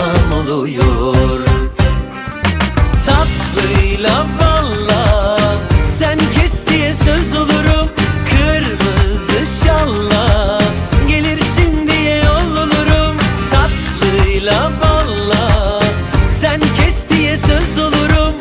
akşam oluyor. Tatlıyla balla sen kes diye söz olurum. Kırmızı şalla gelirsin diye yol olurum. Tatlıyla balla sen kes diye söz olurum.